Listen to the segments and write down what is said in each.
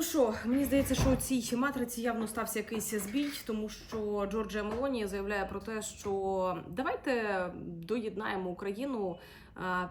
Ну що, мені здається, що у цій матриці явно стався якийсь збій, тому що Джорджія Мелоні заявляє про те, що давайте доєднаємо Україну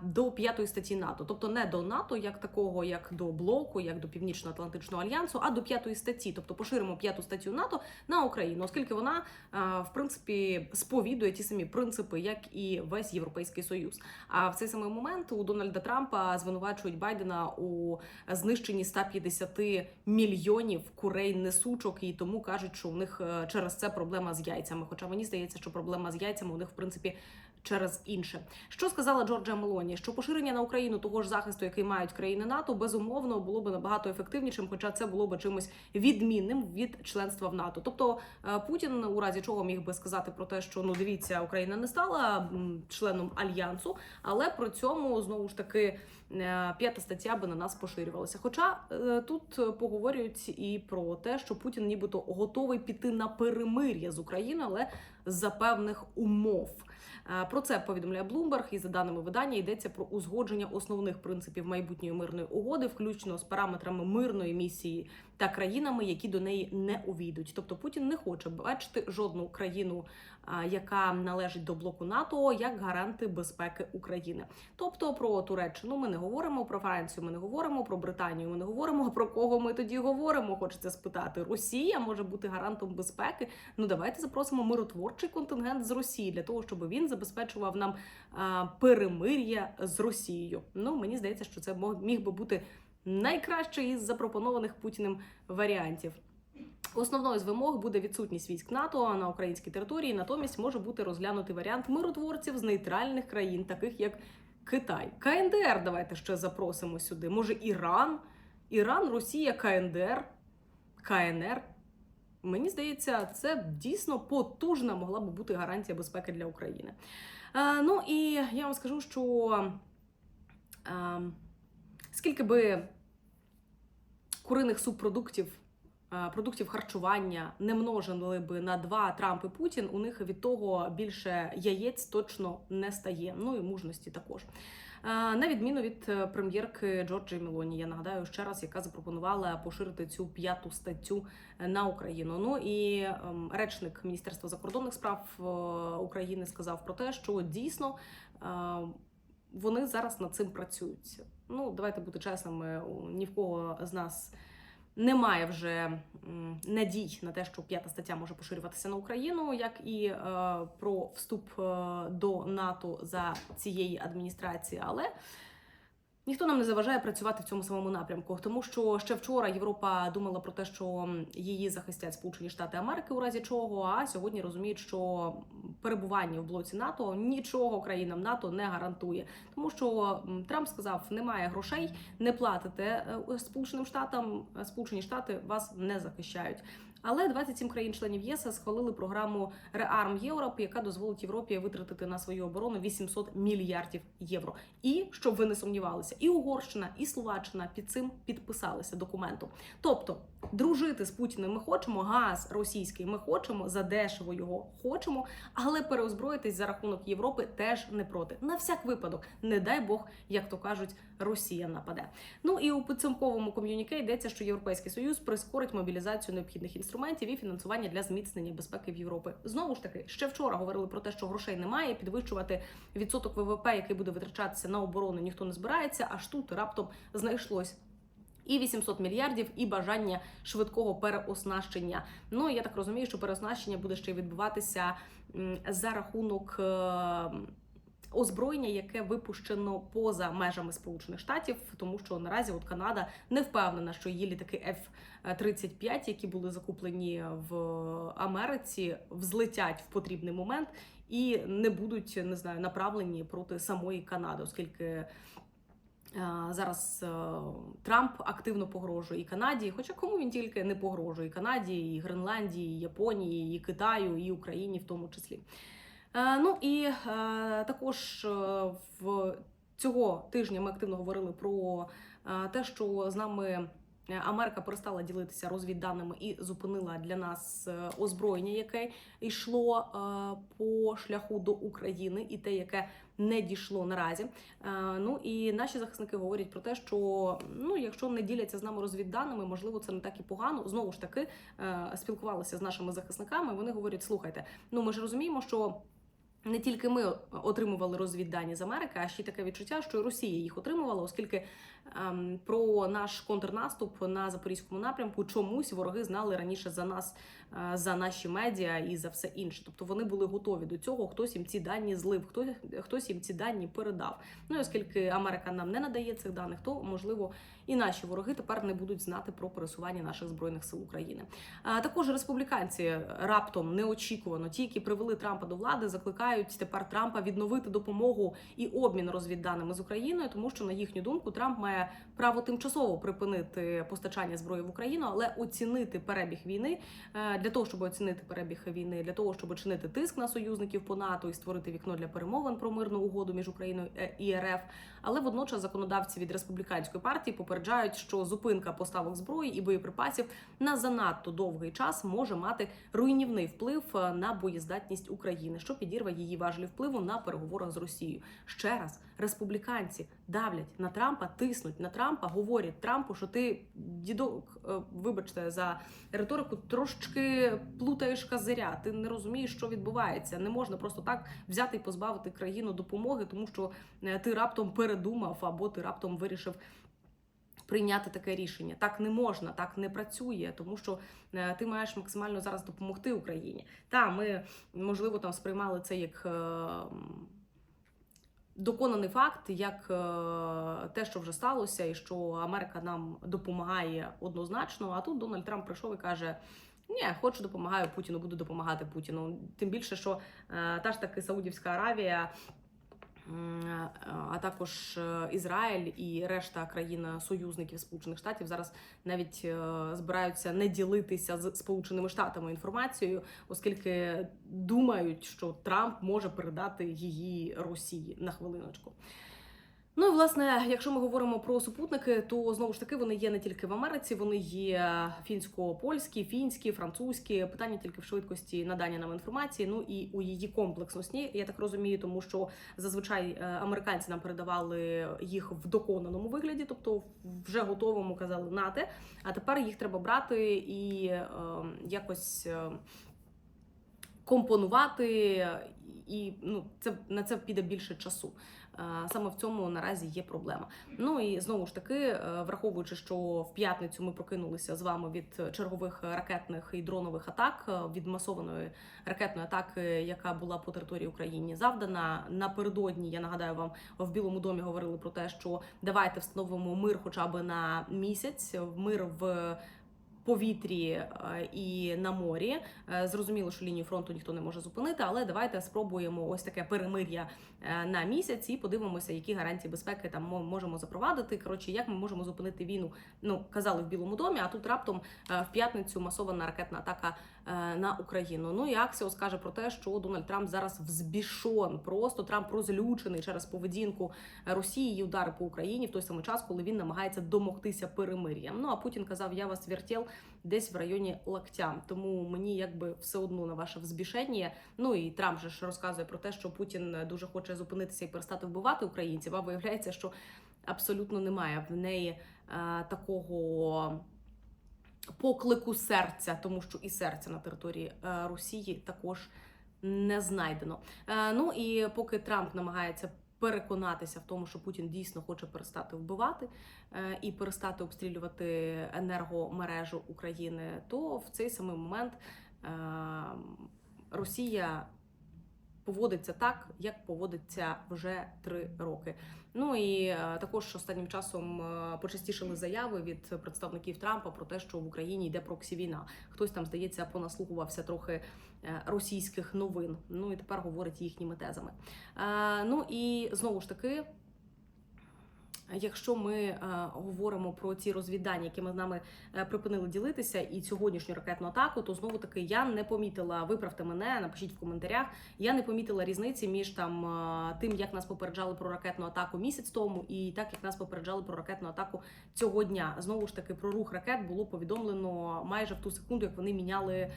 до п'ятої статті НАТО, тобто не до НАТО, як такого, як до блоку, як до Північно-Атлантичного альянсу, а до п'ятої статті, тобто поширимо п'яту статтю НАТО на Україну, оскільки вона е, в принципі сповідує ті самі принципи, як і весь європейський союз. А в цей самий момент у Дональда Трампа звинувачують Байдена у знищенні 150 мільйонів курей несучок, і тому кажуть, що у них е, через це проблема з яйцями. Хоча мені здається, що проблема з яйцями у них в принципі. Через інше, що сказала Джорджа Мелоні, що поширення на Україну того ж захисту, який мають країни НАТО, безумовно було б набагато ефективнішим, хоча це було б чимось відмінним від членства в НАТО. Тобто е, Путін у разі чого міг би сказати про те, що ну дивіться, Україна не стала членом альянсу, але при цьому знову ж таки е, п'ята стаття би на нас поширювалася. Хоча е, тут поговорюють і про те, що Путін нібито готовий піти на перемир'я з Україною, але за певних умов. Е, Про це повідомляє Bloomberg, і за даними видання йдеться про узгодження основних принципів майбутньої мирної угоди, включно з параметрами мирної місії та країнами, які до неї не увійдуть. Тобто Путін не хоче бачити жодну країну, яка належить до блоку НАТО, як гаранти безпеки України. Тобто про Туреччину ми не говоримо, про Францію ми не говоримо, про Британію ми не говоримо. Про кого ми тоді говоримо? Хочеться спитати. Росія може бути гарантом безпеки. Ну давайте запросимо миротворчий контингент з Росії для того, щоб він забезпечував нам перемир'я з Росією. Ну мені здається, що це міг би бути найкращий із запропонованих Путіним варіантів. Основною з вимог буде відсутність військ НАТО на українській території. Натомість може бути розглянутий варіант миротворців з нейтральних країн, таких як Китай. КНДР давайте ще запросимо сюди. Може, Іран, Іран, Росія, КНДР, КНР. Мені здається, це дійсно потужна могла би бути гарантія безпеки для України. Е, ну і я вам скажу, що е, скільки би куриних субпродуктів, е, продуктів харчування не множили би на два Трамп і Путін, у них від того більше яєць точно не стає. Ну і мужності також. Е, На відміну від е, прем'єрки Джорджі Мелоні, я нагадаю ще раз, яка запропонувала поширити цю п'яту статтю е, на Україну. Ну і ем, речник Міністерства закордонних справ України сказав про те, що дійсно вони зараз над цим працюють. Ну, давайте бути чесними, ні в кого з нас немає вже надій на те, що п'ята стаття може поширюватися на Україну, як і е, про вступ е, до НАТО за цієї адміністрації. Але ніхто нам не заважає працювати в цьому самому напрямку, тому що ще вчора Європа думала про те, що її захистять Сполучені Штати Америки у разі чого. А сьогодні розуміють, що перебування в блоці НАТО нічого країнам НАТО не гарантує, тому що Трамп сказав: немає грошей, не платите е, Сполученим Штатам, Сполучені Штати вас не захищають. Але 27 країн-членів ЄС схвалили програму Rearm Europe, яка дозволить Європі витратити на свою оборону 800 мільярдів євро. І щоб ви не сумнівалися, і Угорщина, і Словаччина під цим підписалися документу. Тобто, дружити з Путіним ми хочемо, газ російський ми хочемо, задешево його хочемо, але переозброїтись за рахунок Європи теж не проти. На всяк випадок, не дай Бог, як то кажуть, Росія нападе. Ну і у підсумковому ком'юніке йдеться, що Європейський Союз прискорить мобілізацію необхідних інструментів і фінансування для зміцнення безпеки в Європі. Знову ж таки, ще вчора говорили про те, що грошей немає. Підвищувати відсоток ВВП, який буде витрачатися на оборону, ніхто не збирається. Аж тут раптом знайшлось. І 800 мільярдів, і бажання швидкого переоснащення. Ну я так розумію, що переоснащення буде ще й відбуватися за рахунок е, озброєння, яке випущено поза межами Сполучених Штатів, тому що наразі от Канада не впевнена, що її літаки F-35, які були закуплені в Америці, взлетять в потрібний момент і не будуть не знаю направлені проти самої Канади, оскільки. Е, Зараз е, Трамп активно погрожує і Канаді, хоча кому він тільки не погрожує і Канаді, і Гренландії, і Японії, і Китаю, і Україні в тому числі. Е, Ну і також в цього тижня ми активно говорили про те, що з нами Америка перестала ділитися розвідданими і зупинила для нас озброєння, яке йшло по шляху до України, і те, яке не дійшло наразі. Е, Ну і наші захисники говорять про те, що ну, якщо не діляться з нами розвідданими, можливо, це не так і погано. Знову ж таки, е, спілкувалися з нашими захисниками. Вони говорять: слухайте, ну ми ж розуміємо, що. Не тільки ми отримували розвіддані з Америки, а ще й таке відчуття, що і Росія їх отримувала, оскільки про наш контрнаступ на запорізькому напрямку чомусь вороги знали раніше за нас, е, за наші медіа і за все інше. Тобто вони були готові до цього. Хтось їм ці дані злив, хтось хтось їм ці дані передав. Ну і оскільки Америка нам не надає цих даних, то можливо і наші вороги тепер не будуть знати про пересування наших збройних сил України. А також республіканці раптом неочікувано, ті, які привели Трампа до влади, закликають тепер Трампа відновити допомогу і обмін розвідданими з Україною, тому що на їхню думку Трамп має право тимчасово припинити постачання зброї в Україну, але оцінити перебіг війни е, для того, щоб оцінити перебіг війни, для того, щоб чинити тиск на союзників по НАТО і створити вікно для перемовин про мирну угоду між Україною е, і РФ. Але водночас законодавці від республіканської партії попереджають, що зупинка поставок зброї і боєприпасів на занадто довгий час може мати руйнівний вплив е, на боєздатність України, що підірве її важелі впливу на переговорах з Росією. Ще раз республіканці давлять на Трампа, тиснуть на Трампа, говорять Трампу, що ти дідок, е, вибачте за риторику, трошки плутаєш козиря. Ти не розумієш, що відбувається. Не можна просто так взяти і позбавити країну допомоги, тому що е, ти раптом передумав або ти раптом вирішив. Прийняти таке рішення так не можна, так не працює, тому що е, ти маєш максимально зараз допомогти Україні. Та ми можливо там сприймали це як доконаний факт, як е, те, що вже сталося, і що Америка нам допомагає однозначно. А тут Дональд Трамп прийшов і каже. Ні, хочу допомагаю Путіну, буду допомагати Путіну. Тим більше, що е, та ж таки Саудівська Аравія, а також е, Ізраїль і решта країн союзників Сполучених Штатів зараз навіть е, збираються не ділитися з Сполученими Штатами інформацією, оскільки думають, що Трамп може передати її Росії на хвилиночку. Ну і власне, якщо ми говоримо про супутники, то знову ж таки вони є не тільки в Америці, вони є фінсько-польські, фінські, французькі. Питання тільки в швидкості надання нам інформації. Ну і у її комплексності. Я так розумію, тому що зазвичай е, американці нам передавали їх в доконаному вигляді, тобто вже готовому казали нате. А тепер їх треба брати і е, якось. е, Компонувати і ну це на це піде більше часу. Е, Саме в цьому наразі є проблема. Ну і знову ж таки, е, враховуючи, що в п'ятницю ми прокинулися з вами від чергових ракетних і дронових атак, е, від масованої ракетної атаки, яка була по території України завдана. Напередодні я нагадаю вам в Білому домі говорили про те, що давайте встановимо мир, хоча б на місяць, мир в. Повітрі е, і на морі Е, зрозуміло, що лінію фронту ніхто не може зупинити, але давайте спробуємо ось таке перемир'я е, на місяць і подивимося, які гарантії безпеки там можемо запровадити. Коротше, як ми можемо зупинити війну. Ну казали в Білому домі, а тут раптом в п'ятницю масована ракетна атака на Україну. Ну і Аксіос каже про те, що Дональд Трамп зараз взбішон. Просто Трамп розлючений через поведінку Росії і удари по Україні в той самий час, коли він намагається домогтися перемир'я. Ну а Путін казав: Я вас вертел десь в районі локтя. Тому мені якби все одно на ваше взбішення. Ну і Трамп же ж розказує про те, що Путін дуже хоче зупинитися і перестати вбивати українців. А виявляється, що абсолютно немає в неї е, такого. Поклику серця, тому що і серця на території е, Росії також не знайдено. Е, ну і поки Трамп намагається переконатися в тому, що Путін дійсно хоче перестати вбивати е, і перестати обстрілювати енергомережу України, то в цей самий момент Росія поводиться так, як поводиться вже три роки. Ну і е, також останнім часом е, почастішили заяви від представників Трампа про те, що в Україні йде проксі війна. Хтось там здається понаслухувався трохи е, російських новин. Ну і тепер говорить їхніми тезами. Ну і знову ж таки. Якщо ми е, говоримо про ці розвіддання, якими з нами е, припинили ділитися, і сьогоднішню ракетну атаку, то знову таки я не помітила. Виправте мене, напишіть в коментарях. Я не помітила різниці між там е, тим, як нас попереджали про ракетну атаку місяць тому, і так як нас попереджали про ракетну атаку цього дня. Знову ж таки, про рух ракет було повідомлено майже в ту секунду, як вони міняли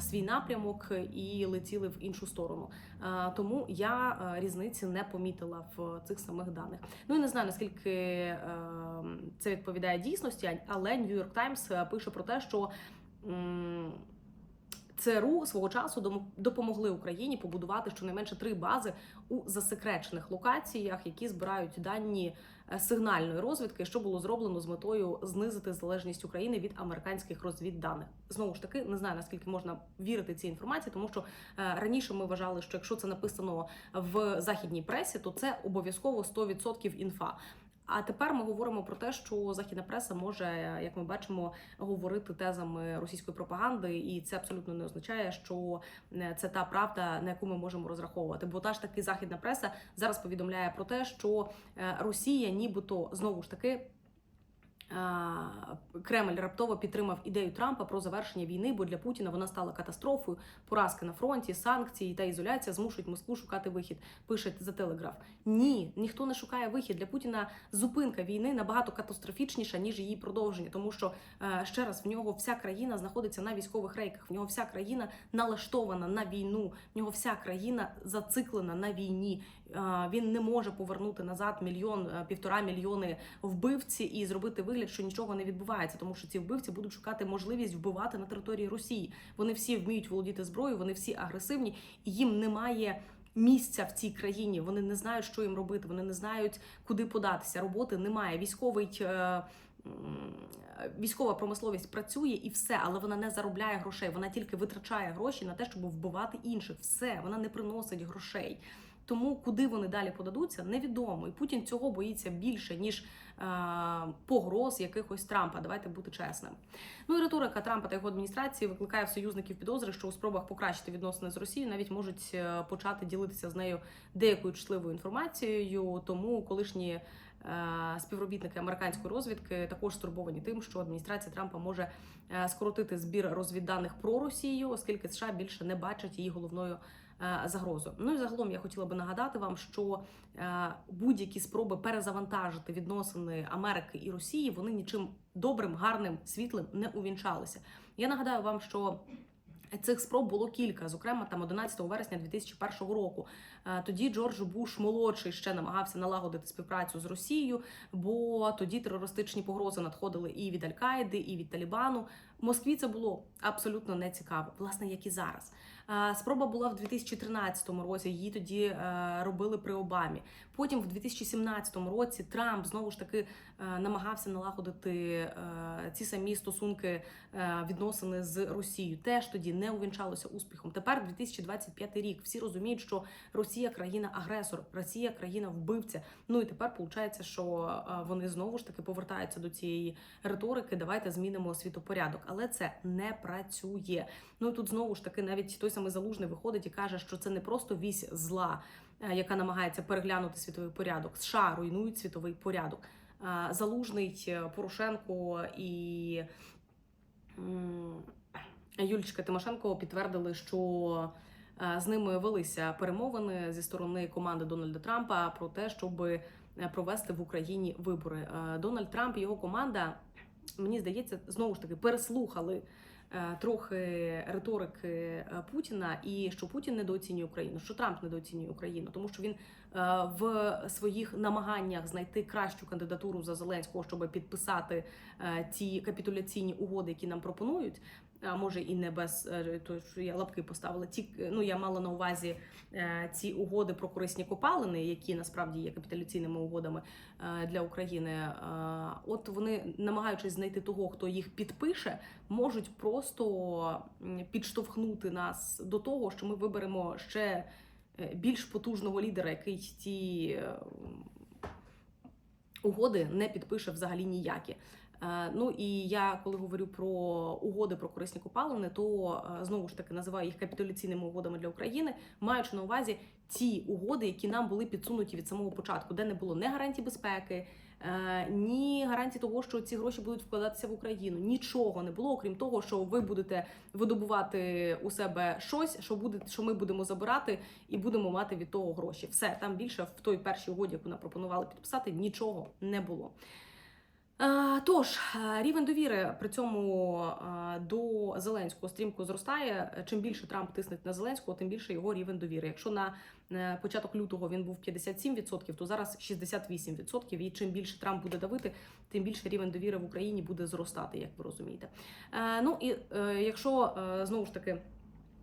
свій напрямок і летіли в іншу сторону. Е, Тому я е, різниці не помітила в цих самих даних. Ну і не знаю наскільки е, це відповідає дійсності, але New York Times е, пише про те, що. ЦРУ свого часу допомогли Україні побудувати щонайменше три бази у засекречених локаціях, які збирають дані е, сигнальної розвідки, що було зроблено з метою знизити залежність України від американських розвідданих. Знову ж таки, не знаю наскільки можна вірити цій інформації, тому що е, раніше ми вважали, що якщо це написано в західній пресі, то це обов'язково 100% інфа. А тепер ми говоримо про те, що західна преса може, як ми бачимо, говорити тезами російської пропаганди, і це абсолютно не означає, що е, це та правда, на яку ми можемо розраховувати. Бо та ж таки західна преса зараз повідомляє про те, що е, Росія, нібито знову ж таки. Кремль раптово підтримав ідею Трампа про завершення війни, бо для Путіна вона стала катастрофою. Поразки на фронті, санкції та ізоляція змушують Москву шукати вихід. Пише за телеграф. Ні, ніхто не шукає вихід для Путіна. Зупинка війни набагато катастрофічніша ніж її продовження, тому що е, ще раз в нього вся країна знаходиться на військових рейках. В нього вся країна налаштована на війну. В нього вся країна зациклена на війні. Е, Він не може повернути назад мільйон е, півтора мільйони вбивці і зробити вигляд, що нічого не відбувається, тому що ці вбивці будуть шукати можливість вбивати на території Росії. Вони всі вміють володіти зброєю, вони всі агресивні, і їм немає. Місця в цій країні вони не знають, що їм робити. Вони не знають, куди податися. Роботи немає. Військовий е, військова промисловість працює і все, але вона не заробляє грошей. Вона тільки витрачає гроші на те, щоб вбивати інших. Все вона не приносить грошей. Тому куди вони далі подадуться, невідомо. І Путін цього боїться більше ніж е, погроз якихось Трампа. Давайте бути чесним. Ну і риторика Трампа та його адміністрації викликає в союзників підозри, що у спробах покращити відносини з Росією навіть можуть е, почати ділитися з нею деякою чутливою інформацією. Тому колишні е, співробітники американської розвідки також стурбовані тим, що адміністрація Трампа може е, скоротити збір розвідданих про Росію, оскільки США більше не бачать її головною загрозою. Ну і загалом я хотіла би нагадати вам, що е, будь-які спроби перезавантажити відносини Америки і Росії вони нічим добрим, гарним, світлим не увінчалися. Я нагадаю вам, що Цих спроб було кілька, зокрема там 11 вересня 2001 року. Е, Тоді Джордж Буш молодший ще намагався налагодити співпрацю з Росією, бо тоді терористичні погрози надходили і від Аль-Каїди, і від Талібану. Москві це було абсолютно не цікаво, власне, як і зараз. Спроба була в 2013 році. Її тоді е, робили при Обамі. Потім, в 2017 році, Трамп знову ж таки е, намагався налагодити е, ці самі стосунки відносини з Росією. Теж тоді не увінчалося успіхом. Тепер 2025 рік. Всі розуміють, що Росія країна-агресор, Росія країна-вбивця. Ну і тепер виходить, що вони знову ж таки повертаються до цієї риторики. Давайте змінимо світопорядок, але це не працює. Ну і тут знову ж таки навіть той самий залужний виходить і каже, що це не просто вісь зла, е, яка намагається переглянути світовий порядок. США руйнують світовий порядок. Е, Залужний е, Порошенко і Юлічка Тимошенко підтвердили, що з ними велися перемовини зі сторони команди Дональда Трампа про те, щоб провести в Україні вибори. Дональд Трамп і його команда, мені здається, знову ж таки переслухали. е, Трохи риторики е, Путіна, і що Путін недооцінює Україну, що Трамп недооцінює Україну, тому що він е, в своїх намаганнях знайти кращу кандидатуру за Зеленського, щоб підписати ті капітуляційні угоди, які нам пропонують. А може і не без е, то, що я лапки поставила. Ті ну я мала на увазі е, ці угоди про корисні копалини, які насправді є капіталюційними угодами е, для України. Е, От вони, намагаючись знайти того, хто їх підпише, можуть просто підштовхнути нас до того, що ми виберемо ще е, більш потужного лідера, який ті е, угоди не підпише взагалі ніякі. Е, Ну і я коли говорю про угоди про корисні копалини, то е, знову ж таки називаю їх капітуляційними угодами для України, маючи на увазі ті угоди, які нам були підсунуті від самого початку, де не було не гарантій безпеки, е, ні гарантії того, що ці гроші будуть вкладатися в Україну. Нічого не було, окрім того, що ви будете видобувати у себе щось, що буде, що ми будемо забирати, і будемо мати від того гроші. Все там більше в той першій угоді, яку нам пропонували підписати, нічого не було. Тож е, рівень довіри при цьому е, до Зеленського стрімко зростає. Чим більше Трамп тисне на Зеленського, тим більше його рівень довіри. Якщо на е, початок лютого він був 57%, то зараз 68%. І чим більше Трамп буде давити, тим більше рівень довіри в Україні буде зростати, як ви розумієте. Ну і якщо знову ж таки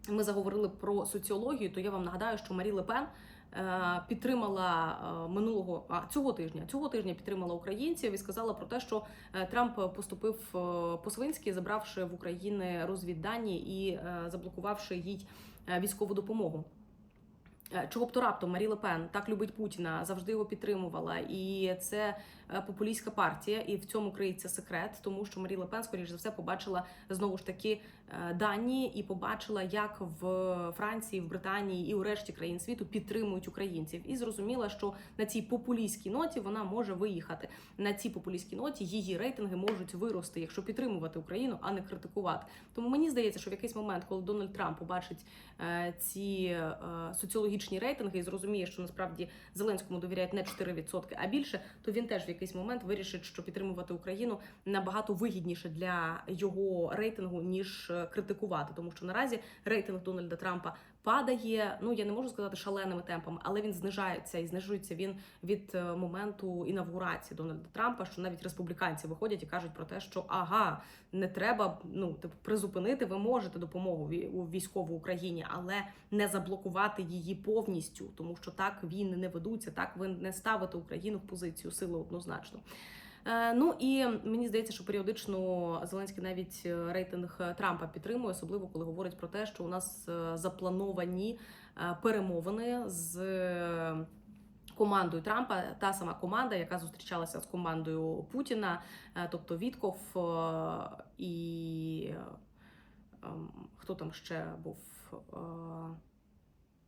ми заговорили про соціологію, то я вам нагадаю, що Марі Лепен підтримала е, минулого а цього тижня. Цього тижня підтримала українців і сказала про те, що е, Трамп поступив е, по-свинськи, забравши в України розвіддані і е, заблокувавши їй е, військову допомогу. Е, Чого б то раптом Марі Лепен так любить Путіна, завжди його підтримувала, і це е, популістська партія, і в цьому криється секрет, тому що Марі Лепен, скоріш за все, побачила знову ж таки е, дані і побачила, як в Франції, в Британії і у решті країн світу підтримують українців, і зрозуміла, що на цій популістській ноті вона може виїхати. На цій популістській ноті її рейтинги можуть вирости, якщо підтримувати Україну, а не критикувати. Тому мені здається, що в якийсь момент, коли Дональд Трамп побачить е, ці е, соціологічні рейтинги і зрозуміє, що насправді Зеленському довіряють не 4%, а більше, то він теж в якийсь момент вирішить, що підтримувати Україну набагато вигідніше для його рейтингу ніж е, критикувати, тому що наразі рейтинг Дональда Трампа падає. Ну я не можу сказати шаленими темпами, але він знижається і знижується він від е, моменту інавгурації Дональда Трампа, що навіть республіканці виходять і кажуть про те, що ага, не треба ну типу призупинити. Ви можете допомогу у військову Україні, але не заблокувати її повністю, тому що так війни не ведуться, так ви не ставите Україну в позицію сили однозначно. Е, Ну і мені здається, що періодично Зеленський навіть е, рейтинг Трампа підтримує, особливо коли говорить про те, що у нас е, заплановані е, перемовини з е, командою Трампа, та сама команда, яка зустрічалася з командою Путіна, е, тобто Вітков е, і е, ем, хто там ще був.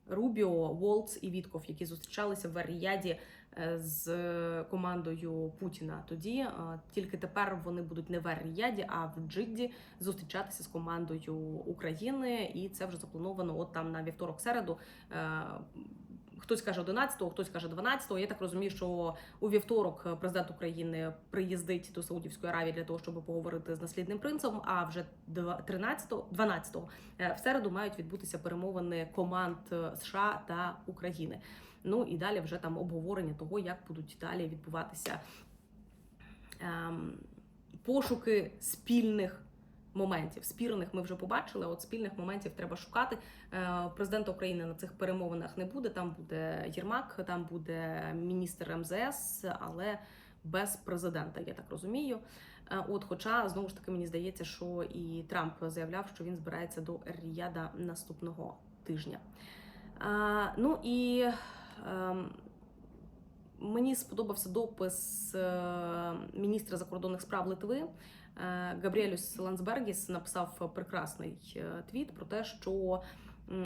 Е, Рубіо, Волц і Вітков, які зустрічалися в Ріяді е, з командою Путіна. Тоді е, тільки тепер вони будуть не в Аріяді, а в Джидді зустрічатися з командою України, і це вже заплановано. От там на вівторок, середу. Е, Хтось каже 11-го, хтось каже 12-го. Я так розумію, що у вівторок президент України приїздить до Саудівської Аравії для того, щоб поговорити з наслідним принцем. А вже 13-го, 12-го е, в середу мають відбутися перемовини команд е, США та України. Ну і далі вже там обговорення того, як будуть далі відбуватися ем, пошуки спільних моментів. Спірних ми вже побачили. От спільних моментів треба шукати. Е, Президента України на цих перемовинах не буде. Там буде Єрмак, там буде міністр МЗС, але без президента, я так розумію. Е, От, хоча знову ж таки мені здається, що і Трамп заявляв, що він збирається до Ріяда наступного тижня. Е, Ну і ем, мені сподобався допис міністра закордонних справ Литви. Е, Габріелюс Лансбергіс написав прекрасний е, твіт про те, що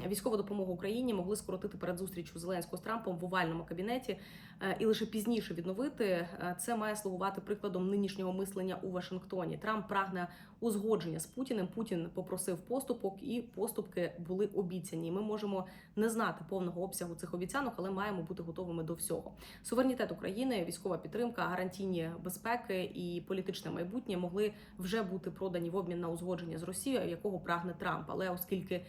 військову допомогу Україні могли скоротити перед зустрічю Зеленського з Трампом в овальному кабінеті е, і лише пізніше відновити. Е, Це має слугувати прикладом нинішнього мислення у Вашингтоні. Трамп прагне узгодження з Путіним. Путін попросив поступок, і поступки були обіцяні. Ми можемо не знати повного обсягу цих обіцянок, але маємо бути готовими до всього. Суверенітет України, військова підтримка, гарантійні безпеки і політичне майбутнє могли вже бути продані в обмін на узгодження з Росією, якого прагне Трамп. Але оскільки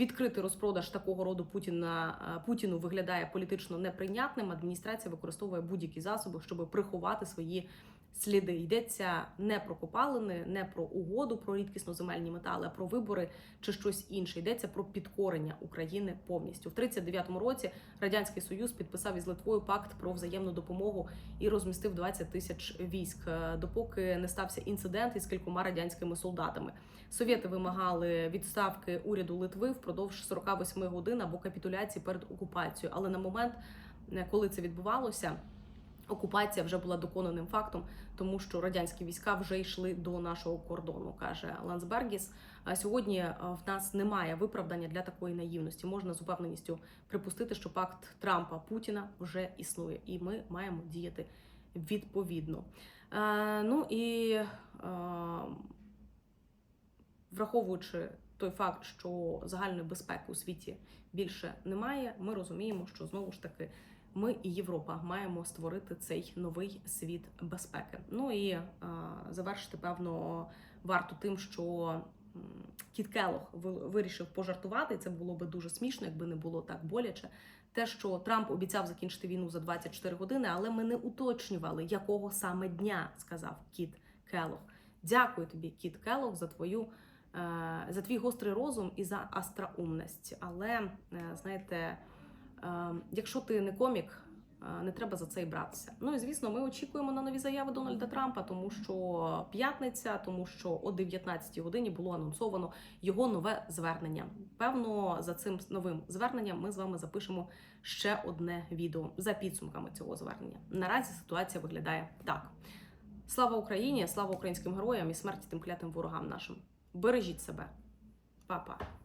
Відкритий розпродаж такого роду Путіна е, Путіну виглядає політично неприйнятним. Адміністрація використовує будь-які засоби, щоб приховати свої сліди. Йдеться не про копалини, не про угоду про рідкісно земельні метали, а про вибори чи щось інше. Йдеться про підкорення України повністю. В 39-му році радянський союз підписав із Литвою пакт про взаємну допомогу і розмістив 20 тисяч військ, е, допоки не стався інцидент із кількома радянськими солдатами. Совєти вимагали відставки уряду Литви впродовж 48 годин або капітуляції перед окупацією. Але на момент, е, коли це відбувалося, окупація вже була доконаним фактом, тому що радянські війська вже йшли до нашого кордону, каже Лансбергіс. Сьогодні е, в нас немає виправдання для такої наївності. Можна з упевненістю припустити, що пакт Трампа Путіна вже існує, і ми маємо діяти відповідно. Е, ну і е, враховуючи той факт, що загальної безпеки у світі більше немає, ми розуміємо, що знову ж таки ми і Європа маємо створити цей новий світ безпеки. Ну і е, завершити певно варто тим, що Кіт Келох вирішив пожартувати. і Це було би дуже смішно, якби не було так боляче. Те, що Трамп обіцяв закінчити війну за 24 години, але ми не уточнювали, якого саме дня сказав Кіт Келох. Дякую тобі, Кіт Келох, за твою е, за твій гострий розум і за астраумність. Але е, знаєте, якщо ти не комік, е, не треба за це і братися. Ну і звісно, ми очікуємо на нові заяви Дональда Трампа, тому що п'ятниця, тому що о 19-й годині було анонсовано його нове звернення. Певно, за цим новим зверненням ми з вами запишемо ще одне відео за підсумками цього звернення. Наразі ситуація виглядає так. Слава Україні, слава українським героям і смерті тим клятим ворогам нашим. Бережіть себе, Па-па.